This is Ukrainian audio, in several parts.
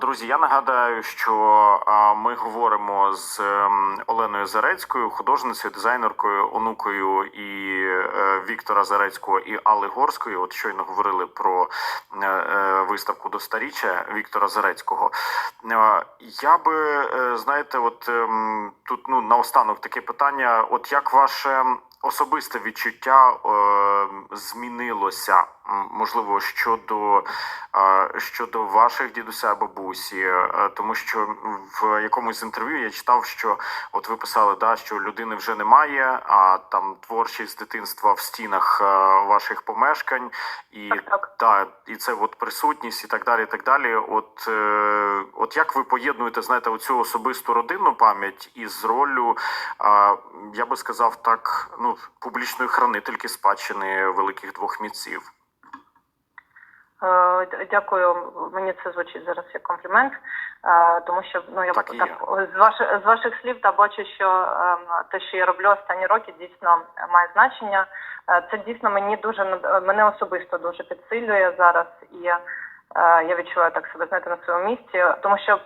Друзі, я нагадаю, що ми говоримо з ем, Оленою Зарецькою, художницею, дизайнеркою, онукою і е, Віктора Зарецького і Алли Горської. От щойно говорили про е, е, виставку до старіччя Віктора Зарецького. Я би знаєте, от ем, тут ну наостанок таке питання: от як ваше особисте відчуття змінилося, можливо, щодо щодо ваших дідуся бабусі, е, тому що в якомусь інтерв'ю я читав, що от ви писали, да, що людини вже немає, а там творчість дитинства в стінах е, ваших помешкань, і Так, так. та і це от присутність, і так далі. І так далі. От, е, от як ви поєднуєте, знаєте, оцю особисту родинну пам'ять із роллю, я би сказав так, ну публічної хранительки спадщини великих двох мітців. Е, Дякую. Мені це звучить зараз як комплімент, е, тому що ну я Так так, з ваших з ваших слів та бачу, що ем, те, що я роблю останні роки, дійсно має значення. Е, Це дійсно мені дуже мене особисто дуже підсилює зараз, і я відчуваю так себе знаєте на своєму місці, тому що.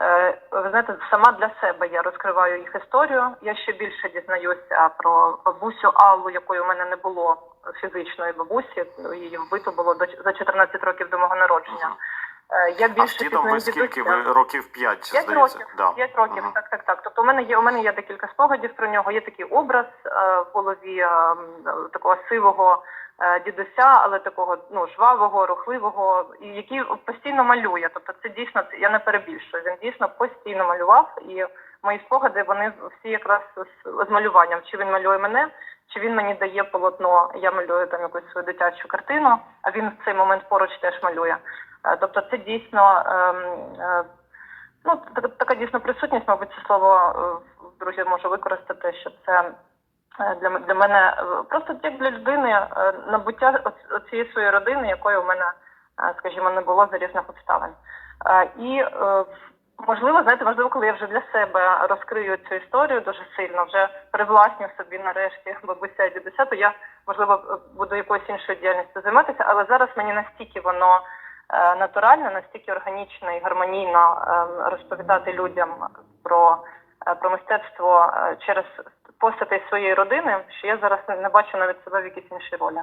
Е, Ви знаєте, сама для себе я розкриваю їх історію. Я ще більше дізнаюся про бабусю Аллу, якої у мене не було фізичної бабусі. Її вбито було до за 14 років до мого народження. Е, Я А більше дідом ви скільки? Ви років п'ять, П'ять здається. років, Да. п'ять років, Мгм. так, так, так. Тобто у мене є у мене є декілька спогадів про нього. Є такий образ е, в голові е, такого сивого е, дідуся, але такого ну жвавого, рухливого, і який постійно малює. Тобто, це дійсно я не перебільшую. Він дійсно постійно малював, і мої спогади вони всі якраз з, з малюванням. Чи він малює мене, чи він мені дає полотно, я малюю там якусь свою дитячу картину, а він в цей момент поруч теж малює. Е, Тобто, це дійсно. ем, е, Ну, така, дійсно присутність, мабуть, це слово е, друзі можу використати, що це для, для мене просто як для людини набуття цієї своєї родини, якої у мене, скажімо, не було за різних обставин. І можливо, знаєте, важливо, коли я вже для себе розкрию цю історію дуже сильно, вже привласню собі нарешті бабуся і дідуся, то я можливо буду якоюсь іншою діяльністю займатися, але зараз мені настільки воно натурально, настільки органічно і гармонійно е, розповідати людям про, е, про мистецтво е, через постати своєї родини, що я зараз не бачу навіть себе в якійсь іншій ролі.